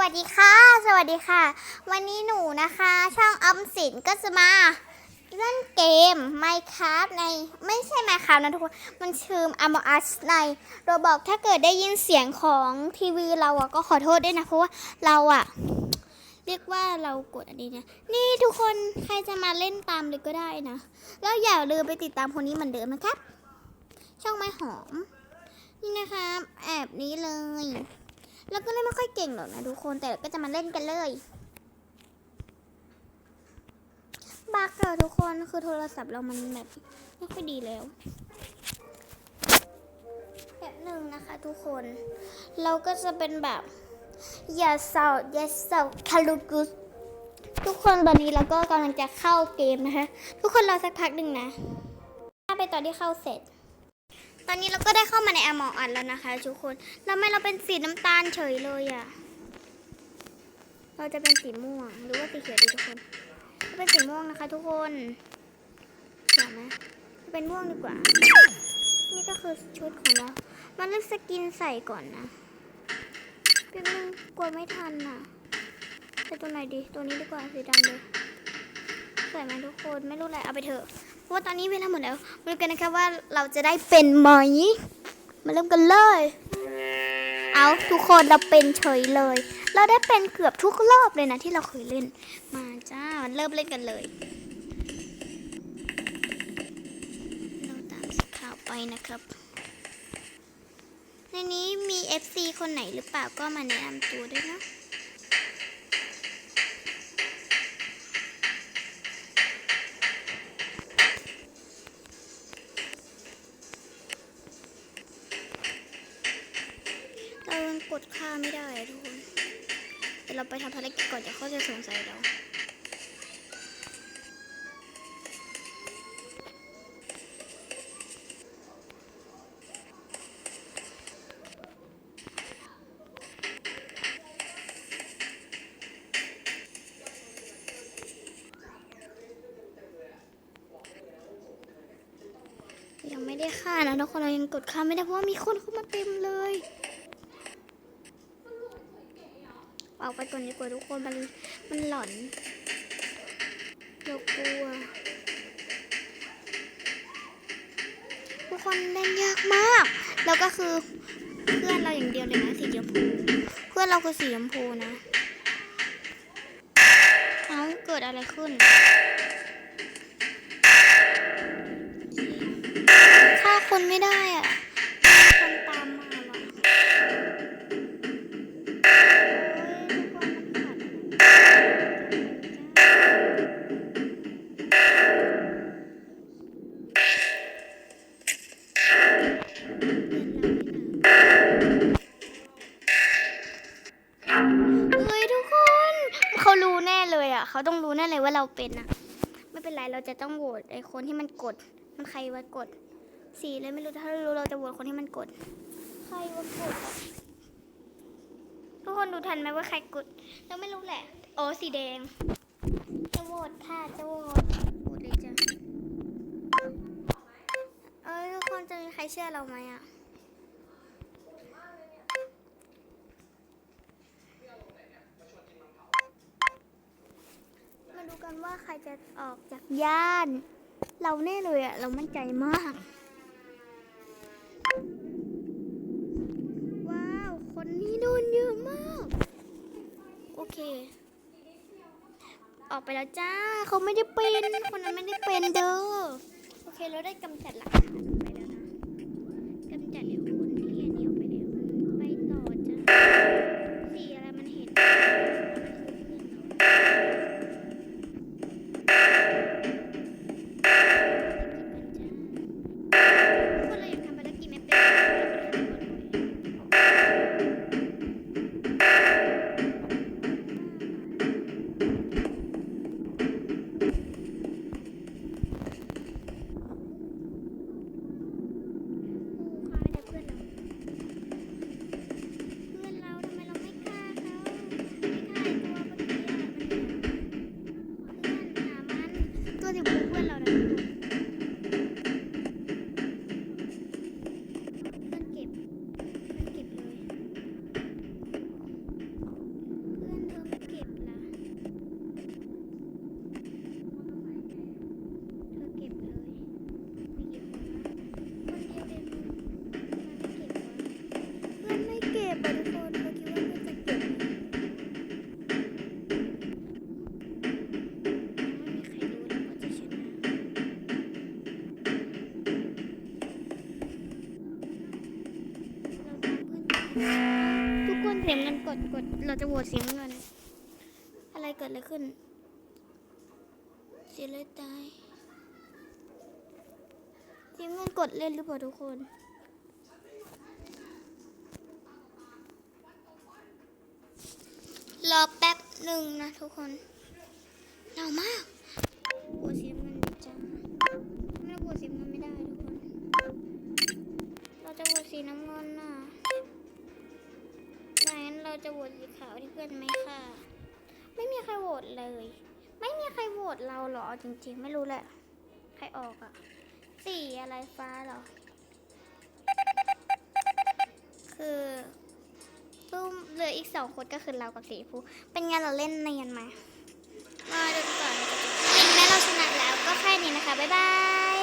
วัสดีค่ะ สวัสดีค่ะ วันนี้หนูนะคะ ช่องออมสินก็จะมาเล่นเกม Minecraft ในไม่ใช่ Minecraft นะทุกคน มันชื่อ Among Us ในโรบอกถ้าเกิดได้ยินเสียงของทีวีเราอะก็ขอโทษด้วยนะ เพราะว่าเราอะเรียกว่าเรากดอันนี้นะนี่ทุกคนใครจะมาเล่นตามเลยก็ได้นะ แล้วอย่าลืมไปติดตามคนนี้เหมือนเดิมนะครับ ช่องไม้หอม นี่นะคะแอบนี้เลย แล้วก็เล่นไม่ค่อยเก่งหรอกนะทุกคนแต่ก็จะมาเล่นกันเลยบักเรอทุกคนคือโทรศัพท์เรามันแบบไม่ค่อยดีแล้วแบบหนึ่งนะคะทุกคน เราก็จะเป็นแบบอย่าเศร้าอย่าเศร้าคารุกุสทุกคนตอนนี้เราก็กำลังจะเข้าเกมนะคะ ทุกคนรอสักพักหนึ่งนะถ้าไปตอนที่เข้าเสร็จ ตอนนี้เราก็ได้เข้ามาในแอมออันแล้วนะคะทุกคนแล้วไม่เราเป็นสีน้ำตาลเฉยเลยอะ่ะ เราจะเป็นสีม่วงหรือว่าสีเขียวดีทุกคนเราเป็นสีม่วงนะคะ ทุกคนเห็นไหมเป็นม่วงดีกว่า นี่ก็คือชุดของเรา มันเลือกสกินใส่ก่อนนะแป๊บนึงกลัวไม่ทันน่ะใส่ตัวไหนดี ตัวนี้ดีกว่าสีดำเลยใส่ไหมทุกคน ไม่รู้แหละเอาไปเถอะ ว่าตอนนี้เวลาหมดแล้วมาดูกันนะคะว่าเราจะได้เป็นไหมมาเริ่มกันเลย เอาทุกคนเราเป็นเฉยเลย เราได้เป็นเกือบทุกรอบเลยนะที่เราเคยเล่น มาจ้าเริ่มเล่นกันเลย เราตามสีขาวไปนะครับ ในนี้มี FC คนไหนหรือเปล่าก็มาแนะนำตัวด้วยนะ ไม่ได้ทุกคนเดี๋ยวเราไปทำภารกิจก่อนเดี๋ยวเขาจะสงสัยเรายังไม่ได้ค่านะทุกคนเรายังกดค่าไม่ได้เพราะว่ามีคนเข้ามาเต็มเลย ออกไปก่อนดีกว่าทุกคนมันมันหลอนเรากลัวทุกคนเล่นยากมาก แล้วก็คือเพื่อนเราอย่างเดียวเลยนะสีชมพู เพื่อนเราคือสีชมพูนะ เอ้าเกิดอะไรขึ้น ต้องรู้แน่เลยว่าเราเป็นอะไม่เป็นไรเราจะต้องโหวตไอ้คนที่มันกด มันใครว่ากดสีเลยไม่รู้ถ้ารู้เราจะโหวตคนที่มันกด ใครว่ากดอะทุกคนดูทันไหมว่าใครกด เราไม่รู้แหละโอ้สีแดง จะโหวตค่ะจะโหวตโหวตเลยจ้ะเอ้ยทุกคนจะมีใครเชื่อเราไหมอะ มาดูกั นว่าใครจะออกจากย่าน เราแน่เลยอะเรามั่นใจมาก ว้าว คนนี้โดนเยอะมาก โอเค ออกไปแล้วจ้า เขาไม่ได้เป็น คนนั้นไม่ได้เป็นเด้อ โอเค เราได้กำจัดหลักฐานไปแล้วนะกำจัดไอ้ค ทุกคนเสียงเงินกดกด เราจะโหวตเสีน้ำเงิน อะไรเกิดอะไรขึ้น เสียเลยตายสีน้ำเงินกดเล่นหรือเปล่าทุกคนรอแป๊บหนึ่งนะทุกคนหนาวมากโหวตสีน้ำเงินจังไม่โหวตสีน้ำเงินไม่ได้ทุกคน เราจะโหวตสีน้ำเงินน่ะ เราจะโหวตสีขาวที่เพื่อนไหมค่ะ ไม่มีใครโหวตเลย ไม่มีใครโหวตเราหรอจริง ๆ ไม่รู้แหละ ใครออกอะสีอะไรฟ้าเหรอ คือตู้เหลืออีกสองคนก็คือเรากับสีฟูเป็นไงเราเล่นเนียนไหมมาดูก่อนถึงแม้เราชนะแล้วก็แค่นี้นะคะ บ๊ายบาย